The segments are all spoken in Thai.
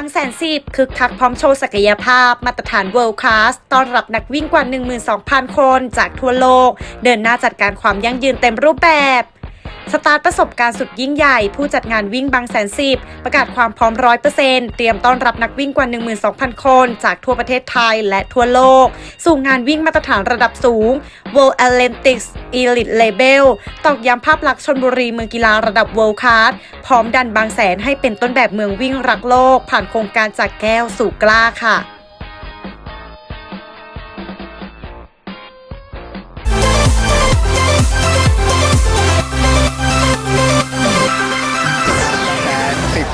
างแสนสิบคึกคักพร้อมโชว์ศักยภาพ มาตรฐาน World Class ต้อนรับนักวิ่งกว่า 12,000 คนจากทั่วโลก เดินหน้าจัดการความยั่งยืนเต็มรูปแบบ สตาร์ทประสบการณ์สุดยิ่งใหญ่ ผู้จัดงานวิ่งบางแสนสิบประกาศความพร้อมร้อยเปอร์เซ็นต์เตรียมต้อนรับนักวิ่งกว่า 12,000 คน จากทั่วประเทศไทยและทั่วโลก สู่งานวิ่งมาตรฐานระดับสูง World Athletics Elite Label ตอกย้ำภาพลักษณ์ชนบุรีเมืองกีฬาระดับ World Class พร้อมดันบางแสนให้เป็นต้นแบบเมืองวิ่งรักโลก ผ่านโครงการจากแก้วสู่กล้าค่ะ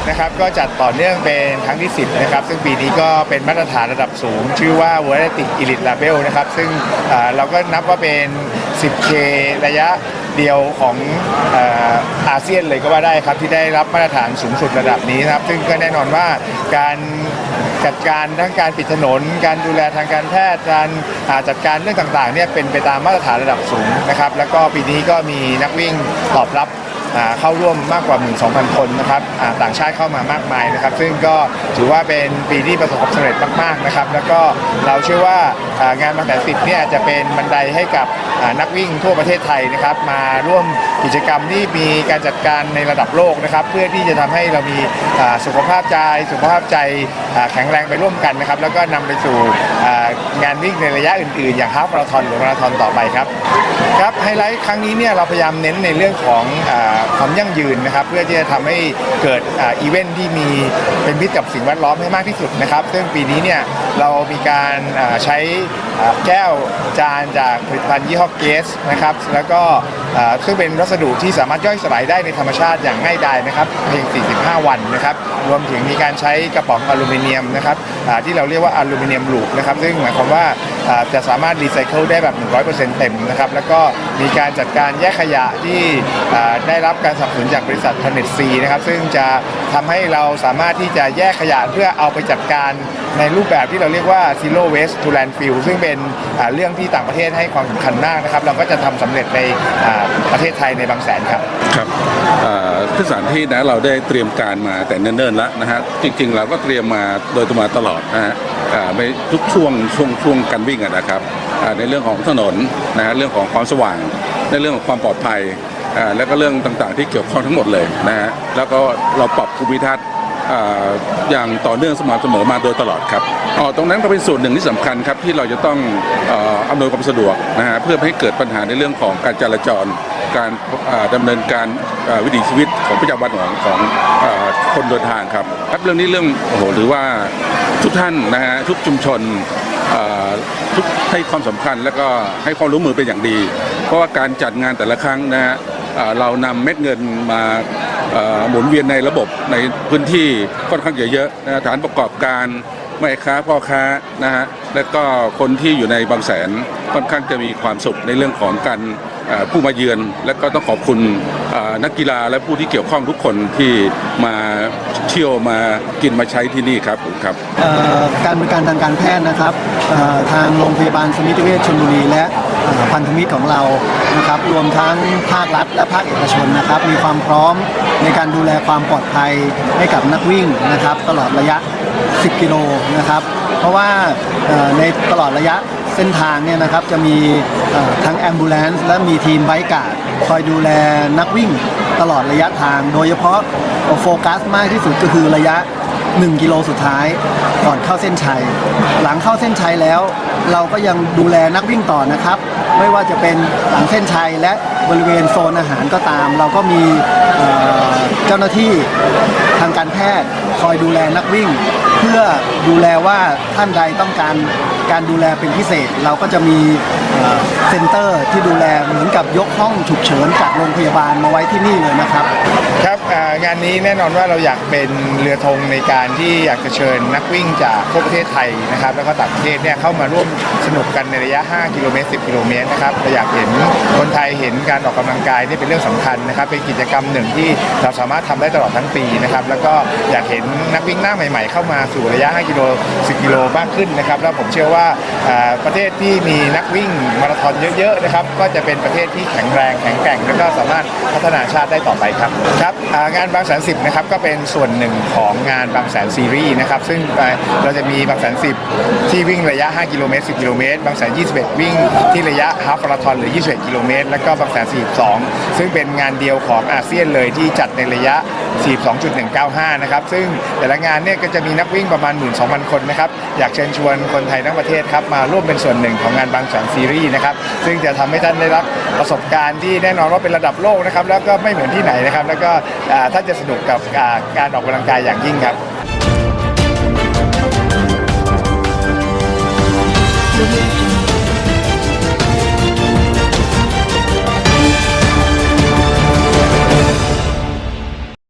นะครับก็จัดต่อเนื่องเป็นครั้งที่ 10 นะครับ ซึ่งปีนี้ก็เป็นมาตรฐานระดับสูง ชื่อว่า World Athletic Elite Label นะครับ ซึ่งเราก็นับว่าเป็น 10K ระยะเดียวของอาเซียนเลยก็ว่าได้ครับ ที่ได้รับมาตรฐานสูงสุดระดับนี้นะครับ ซึ่งก็แน่นอนว่าการจัดการทั้งการปิดถนน การดูแลทางการแพทย์การจัดการเรื่องต่างๆเนี่ยเป็นไปตามมาตรฐานระดับสูงนะครับ แล้วก็ปีนี้ก็มีนักวิ่งตอบรับ เข้าร่วมมากกว่า 12,000 คนนะครับต่างชาติเข้ามามากมายนะครับ ซึ่งก็ถือว่าเป็นปีที่ประสบความสำเร็จมากๆนะครับ แล้วก็เราเชื่อว่างานบางแสนสิบเนี่ยจะเป็นบันไดให้กับนักวิ่งทั่วประเทศไทยนะครับมาร่วมกิจกรรมที่มีการจัดการในระดับโลกนะครับ เพื่อที่จะทำให้เรามีสุขภาพใจสุขภาพใจแข็งแรงไปร่วมกันนะครับ แล้วก็นำไปสู่งานวิ่งในระยะอื่นๆ อย่างฮาฟมาราธอนหรือมาราธอนต่อไปครับครับไฮไลท์ครั้งนี้เนี่ยเราพยายามเน้นในเรื่องของอความยั่งยืนนะครับ เพื่อที่จะทำให้เกิดอีเวนท์ที่มีเป็นมิตรกับสิ่งแวดล้อมให้มากที่สุดนะครับ ซึ่งปีนี้เนี่ยเรามีการใช้แก้วจานจากผลิตภัณฑ์ยี่ห้อเกสนะครับแล้วก็ซึ่งเป็นวัสดุที่สามารถย่อยสลายได้ในธรรมชาติอย่างง่ายดายนะครับเพียง 45 วันนะครับรวมถึงมีการใช้กระป๋องอลูมิเนียมนะครับที่เราเรียกว่าอลูมิเนียมลูกนะครับซึ่งหมายความว่า จะสามารถรีไซเคิลได้แบบ 100%เต็มนะครับ แล้วก็มีการจัดการแยกขยะที่ได้รับการสนับสนุนจากบริษัท Planet C นะครับ ซึ่งจะทำให้เราสามารถที่จะแยกขยะเพื่อเอาไปจัดการในรูปแบบที่เราเรียกว่า zero waste to landfill ซึ่งเป็นเรื่องที่ต่างประเทศให้ความสำคัญมากนะครับ เราก็จะทำสำเร็จในประเทศไทยในบางแสนครับ ครับ ทสถานที่นะเราได้เตรียมการมาแต่เนิ่นๆแล้วนะฮะจริงๆเราก็เตรียมมาโดยตมาตลอดนะฮะไม่ทุกช่วงช่วงช่วงการวิ่งนะครับในเรื่องของถนนนะฮะเรื่องของความสว่าง ในเรื่องของความปลอดภัยแล้วก็เรื่องต่างๆที่เกี่ยวข้องทั้งหมดเลยนะฮะแล้วก็เราปรับภูมิทัศน์อย่างต่อเนื่องสม่ำเสมอมาโดยตลอดครับอ๋อตรงนั้นก็เป็นส่วนหนึ่งที่สำคัญครับที่เราจะต้องเอ่ออำนวยความสะดวกนะฮะเพื่อไม่ให้เกิดปัญหาในเรื่องของการจราจร การอ่าดำเนินการวิถีชีวิตของประจำวันของของอคนเดินทางครับครับเรื่องนี้เรื่องโอ้โหหรือว่าทุกท่านนะฮะทุกชุมชนทุกให้ความสำคัญแล้วก็ให้ความรู้มือเป็นอย่างดี เพราะว่าการจัดงานแต่ละครั้งนะฮะเรานำเม็ดเงินมาหมุนเวียนในระบบในพื้นที่ค่อนข้างเยอะๆนะฐานประกอบการแม่ค้าพ่อค้านะฮะแล้วก็คนที่อยู่ในบางแสนค่อนข้างจะมีความสุขในเรื่องของการ ผู้มาเยือน และก็ต้องขอบคุณนักกีฬาและผู้ที่เกี่ยวข้องทุกคนที่มาเที่ยวมากินมาใช้ที่นี่ครับครับการบริการทางการแพทย์นะครับทางโรงพยาบาลสมิติเวชชลบุรีและพันธมิตรของเรานะครับรวมทั้งภาครัฐและภาคเอกชนนะครับ มีความพร้อมในการดูแลความปลอดภัยให้กับนักวิ่งนะครับ ตลอดระยะ 10 กิโลนะครับ เพราะว่าในตลอดระยะ เส้นทางเนี่ยนะครับจะมีทั้งแอมบูเลนซ์และมีทีมไบค์การ์ดคอยดูแลนักวิ่งตลอดระยะทาง โดยเฉพาะโฟกัสมากที่สุดก็คือระยะ 1 กิโลสุดท้ายก่อนเข้าเส้นชัย หลังเข้าเส้นชัยแล้ว เราก็ยังดูแลนักวิ่งต่อนะครับ ไม่ว่าจะเป็นหลังเส้นชัยและบริเวณโซนอาหารก็ตาม เราก็มีเจ้าหน้าที่ทางการแพทย์คอยดูแลนักวิ่ง พื่อดูแลว่าท่านใดต้องการการดูแลเป็นพิเศษ เราก็จะมีเซ็นเตอร์ที่ดูแลเหมือนกับยกห้องฉุกเฉินจากโรงพยาบาลมาไว้ที่นี่เลยนะครับ ครับงานนี้แน่นอนว่าเราอยากเป็นเรือธงในการที่อยากจะเชิญนักวิ่งจากทั่วประเทศไทยนะครับ แล้วก็ต่างประเทศเนี่ยเข้ามาร่วมสนุกกันในระยะ 5 กิโลเมตร 10 กิโลเมตรนะครับเราอยากเห็นคนไทยเห็นการออกกำลังกายนี่เป็นเรื่องสำคัญนะครับเป็นกิจกรรมหนึ่งที่เราสามารถทำได้ตลอดทั้งปีนะครับแล้วก็อยากเห็นนักวิ่งหน้าใหม่ ๆ เข้ามาสระยะ 5 กิโล 10 กิโลมากขึ้นนะครับ แล้วผมเชื่อว่าประเทศที่มีนักวิ่งมาราธอนเยอะๆนะครับ ก็จะเป็นประเทศที่แข็งแรงแข็งแกร่งแล้วก็สามารถพัฒนาชาติได้ต่อไปครับครับงานบางแสนสิบนะครับก็เป็นส่วนหนึ่งของงานบางแสนซีรีส์นะครับ ซึ่งเราจะมีบางแสนสิบที่วิ่งระยะ 5 กิโลเมตร 10 กิโลเมตร บางแสน 21 วิ่งที่ระยะฮาฟมาราธอนหรือ 21 กิโลเมตร แล้วก็บางแสน42 ซึ่งเป็นงานเดียวของอาเซียนเลยที่จัดในระยะ 42.195 นะครับ ซึ่งแต่ละงานเนี่ยก็จะมีนักวิ่งประมาณ 12,000 คนนะครับ อยากเชิญชวนคนไทยทั้งประเทศครับมาร่วมเป็นส่วนหนึ่งของงานบางแสนซีรีส์นะครับ ซึ่งจะทำให้ท่านได้รับประสบการณ์ที่แน่นอนว่าเป็นระดับโลกนะครับ แล้วก็ไม่เหมือนที่ไหนนะครับ แล้วก็อ่าท่านจะสนุกกับการออกกำลังกายอย่างยิ่งครับ